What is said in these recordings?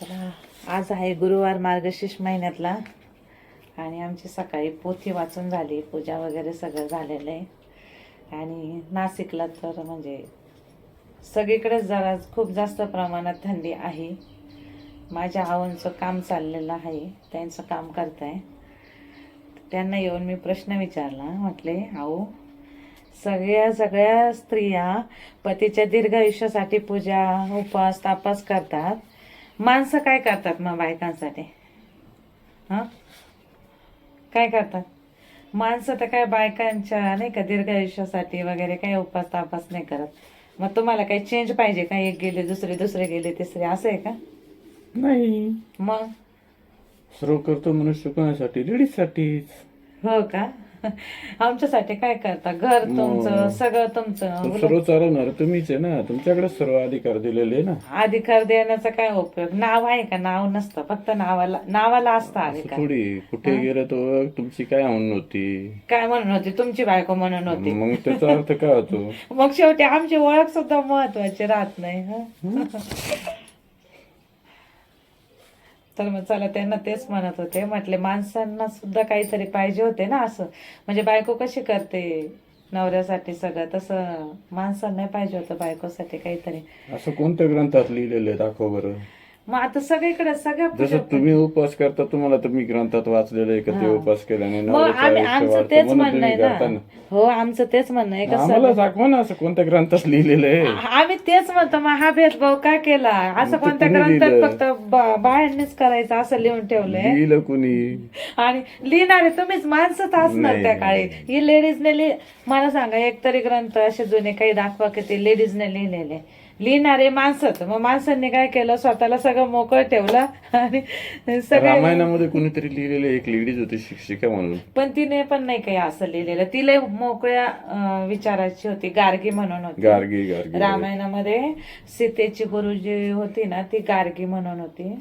चला आज आहे गुरुवार मार्गशीर्ष महिन्यातला. आणि आमची सकाळी पोथी वाचून झाली पूजा वगैरे सगळं झालेलं आहे. आणि नाशिकला तर म्हणजे सगळीकडेच जरा खूप जास्त प्रमाणात थंडी आहे. माझ्या आवांचं काम चाललेलं आहे त्यांचं काम करत आहे त्यांना येऊन मी प्रश्न विचारला म्हटले आऊ सगळ्या सगळ्या स्त्रिया पतीच्या दीर्घ आयुष्यासाठी पूजा उपवास तापास करतात. माणसं काय करतात मग बायकांसाठी? हां? काय करतात? माणसं तर काय बायकांच्या नाही का दीर्घ आयुष्यासाठी वगैरे काही उपास तापास नाही करत. मग तुम्हाला काही चेंज पाहिजे का? एक गेले दुसरे दुसरे गेले तिसरे? असं आहे का? नाही. मग? सर्व करतो मनुष्य कोणासाठी? लेडीजसाठीच. हो का? आमच्यासाठी काय करता? घर तुमचं मग. सगळं तुमचं. सर्व चालवणार. तुम्हीच आहे ना? तुमच्याकडे सर्व अधिकार दिलेले ना? अधिकार देण्याचा काय उपयोग? नाव आहे का? नाव नसतं. फक्त नावाला नावाला असतं असं अधिकार. थोडी. कुठे गेलं तर तुमची काय म्हणून होती काय म्हणून होती? तुमची बायको म्हणून होती. मग त्याचा अर्थ काय होतो? मग शेवटी आमची ओळख सुद्धा महत्वाची राहत नाही हं? तर मग चला त्यांना तेच म्हणत होते. म्हटले माणसांना सुद्धा काहीतरी पाहिजे होते ना असं. म्हणजे बायको कशी करते नवऱ्यासाठी सगळं? तसं माणसांना पाहिजे होतं बायकोसाठी काहीतरी. असं कोणत्या ग्रंथात लिहिलेलं आहे? दाखव बरं. मग आता सगळीकडे सगळ्या जसं तुम्ही उपवास करता तुम्हाला तर मी ग्रंथात वाचलेलं आहे का ते. उपवास केल्याने आम्ही आमचं तेच म्हणणं आहे ना. हो आमचं तेच म्हणणं आहे. आम्हाला दाखवा ना असं कोणत्या ग्रंथात लिहिलेलं आहे? आम्ही तेच म्हणतो मग हा भेदभाव का केला? असं ते कोणत्या कुणी ग्रंथात? फक्त बा- बायांनीच करायचं असं लिहून ठेवलंय? लिहिलं कुणी? आणि लिहिणारे तुम्हीच माणसंच असणार त्या काळी. ही लेडीजने लिह मला सांगा एक तरी ग्रंथ असे जुने काही दाखवा की ते लेडीजने लिहिलेले. लिहिणारे माणसंच मग माणसांनी काय केलं? स्वतःला सगळं मोकळं ठेवलं आणि सगळं रामायणामध्ये कुणीतरी लिहिलेलं एक लेडीज होती शिक्षिका म्हणून. पण तिने पण नाही काही असं लिहिलेलं. तिला मोकळ्या अं, विचाराची होती. गार्गी म्हणून होती. गार्गी गार्गी रामायणामध्ये सीतेची गुरु जी होती ना ती गार्गी म्हणून होती.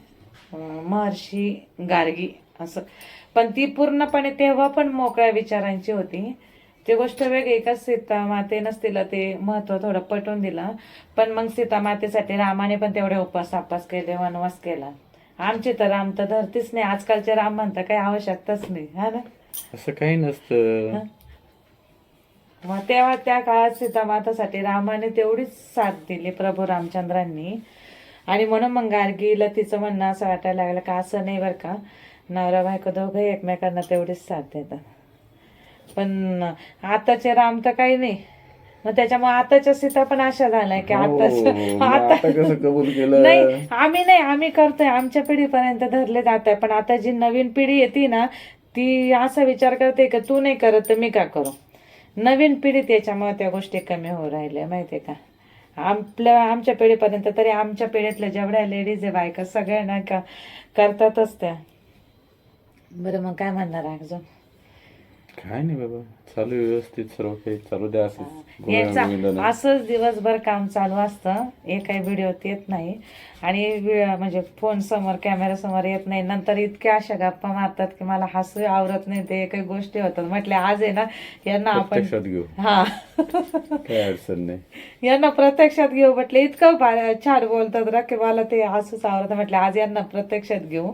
अं, महर्षी गार्गी असं. पण ती पूर्णपणे तेव्हा पण मोकळ्या विचारांची होती. ती गोष्ट वेगळी. का सीता मातेनंच तिला ते महत्त्व थोडं पटवून दिलं. पण मग सीता मातेसाठी रामाने पण तेवढे उपास तापास केले वनवास केला. आमची तर राम तर धरतीच नाही. आजकालचे राम म्हणता काही आवश्यकताच नाही. हा ना? असं काही नसतं. मग तेव्हा त्या काळात सीतामातासाठी रामाने तेवढीच साथ दिली प्रभू रामचंद्रांनी. आणि म्हणून मग गार्गीला तिचं म्हणणं असं वाटायला लागलं का असं नाही बरं का? नवरा बायको दोघंही एकमेकांना तेवढीच साथ देतात. पण आताचे राम तर काही नाही. मग त्याच्यामुळे आताच्या सीता पण अशा झाल्या की हो, आताच मग आता कसं कबूल केलं? नाही आम्ही नाही आम्ही करतोय. आमच्या पिढीपर्यंत धरले जात आहे पण आता जी नवीन पिढी येते ना ती असा विचार करते का तू नाही करत तर मी का करू? नवीन पिढी त्याच्यामुळे त्या गोष्टी कमी होऊ राहिल्या माहितीये का? आपल्या आमच्या पिढीपर्यंत तरी आमच्या पिढीतल्या जेवढ्या लेडीज आहे बायका सगळ्या ना का करतातच त्या. बरं मग काय म्हणणार अजून? काय नाही बाबा. चालू आहे व्यवस्थित सर्व काही. चालू द्या असंच. याचा गोविंदानं. असंच दिवसभर काम चालू असतं. हे काही व्हिडिओत येत नाही. आणि वि- म्हणजे फोन समोर कॅमेरा समोर येत नाही. नंतर इतक्या अशा गप्पा मारतात की मला हसू आवरत नाही. ते काही गोष्टी होतात. म्हटले आज आहे ना यांना आपण प्रत्यक्षात घेऊ. हा. काय अडचण नाही. यांना प्रत्यक्षात घेऊ म्हटलं. इतकं बा- छान बोलतात ना की मला ते हसूच आवडतं म्हटलं आज यांना प्रत्यक्षात घेऊ.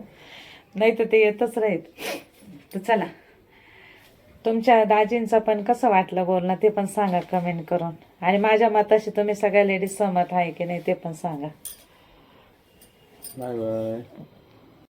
नाही तर ते येतच राहीत. तर चला. तुमच्या दाजींचं पण कसं वाटलं बोलणं ते पण सांगा कमेंट करून. आणि माझ्या मताशी तुम्ही सगळ्या लेडीज सहमत आहे की नाही ते पण सांगा. Bye bye.